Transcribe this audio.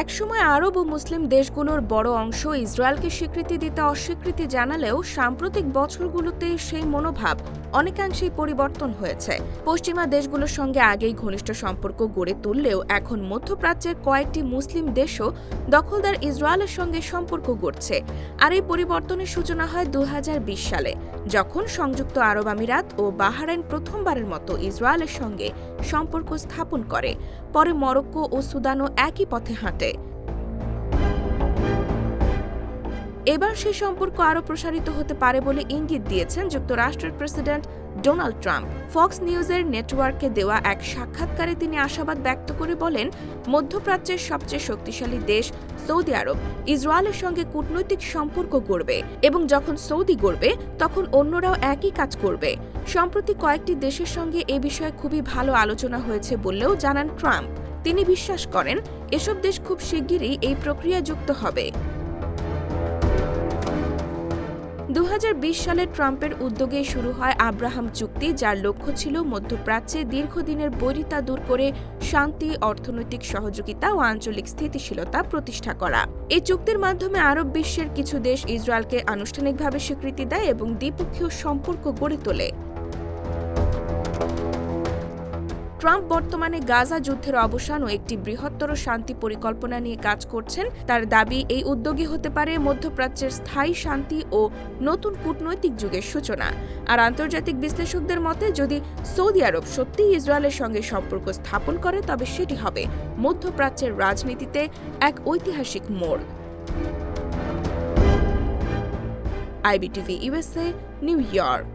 একসময় আরব ও মুসলিম দেশগুলোর বড় অংশ ইসরায়েলকে স্বীকৃতি দিতে অস্বীকৃতি জানালেও সাম্প্রতিক বছরগুলোতে সেই মনোভাব অনেকাংশেই পরিবর্তন হয়েছে। পশ্চিমা দেশগুলোর সঙ্গে আগেই ঘনিষ্ঠ সম্পর্ক গড়ে তুললেও এখন মধ্যপ্রাচ্যের কয়েকটি মুসলিম দেশও দখলদার ইসরায়েলের সঙ্গে সম্পর্ক গড়ছে। আর এই পরিবর্তনের সূচনা হয় দু হাজার বিশ সালে, যখন সংযুক্ত আরব আমিরাত ও বাহারাইন প্রথমবারের মতো ইসরায়েলের সঙ্গে সম্পর্ক স্থাপন করে। পরে মরক্কো ও সুদানও একই পথে হাঁটে। এবার সেই সম্পর্ক আরও প্রসারিত হতে পারে বলে ইঙ্গিত দিয়েছেন যুক্তরাষ্ট্রের প্রেসিডেন্ট ডোনাল্ড ট্রাম্প। ফক্স নিউজের নেটওয়ার্কে দেওয়া এক সাক্ষাৎকারে তিনি আশাবাদ ব্যক্ত করে বলেন, মধ্যপ্রাচ্যের সবচেয়ে শক্তিশালী দেশ সৌদি আরব, ইসরায়েলের সঙ্গে কূটনৈতিক সম্পর্ক গড়বে এবং যখন সৌদি গড়বে, তখন অন্যরাও একই কাজ করবে। সম্প্রতি কয়েকটি দেশের সঙ্গে এ বিষয়ে খুবই ভালো আলোচনা হয়েছে বললেও জানান ট্রাম্প। তিনি বিশ্বাস করেন, এসব দেশ খুব শিগগিরই এই প্রক্রিয়া যুক্ত হবে। দু হাজার বিশ সালে ট্রাম্পের উদ্যোগে শুরু হয় আব্রাহাম চুক্তি, যার লক্ষ্য ছিল মধ্যপ্রাচ্যে দীর্ঘদিনের বৈরিতা দূর করে শান্তি, অর্থনৈতিক সহযোগিতা ও আঞ্চলিক স্থিতিশীলতা প্রতিষ্ঠা করা। এই চুক্তির মাধ্যমে আরব বিশ্বের কিছু দেশ ইসরায়েলকে আনুষ্ঠানিকভাবে স্বীকৃতি দেয় এবং দ্বিপক্ষীয় সম্পর্ক গড়ে তোলে। ট্রাম্প বর্তমানে গাজা যুদ্ধের অবসান ও একটি বৃহত্তর শান্তি পরিকল্পনা নিয়ে কাজ করছেন। তার দাবি, এই উদ্যোগী হতে পারে মধ্যপ্রাচ্যের স্থায়ী শান্তি ও নতুন কূটনৈতিক যুগের সূচনা। আর আন্তর্জাতিক বিশ্লেষকদের মতে, যদি সৌদি আরব সত্যিই ইসরায়েলের সঙ্গে সম্পর্ক স্থাপন করে, তবে সেটি হবে মধ্যপ্রাচ্যের রাজনীতিতে এক ঐতিহাসিক মোড়। IBTV USA New York.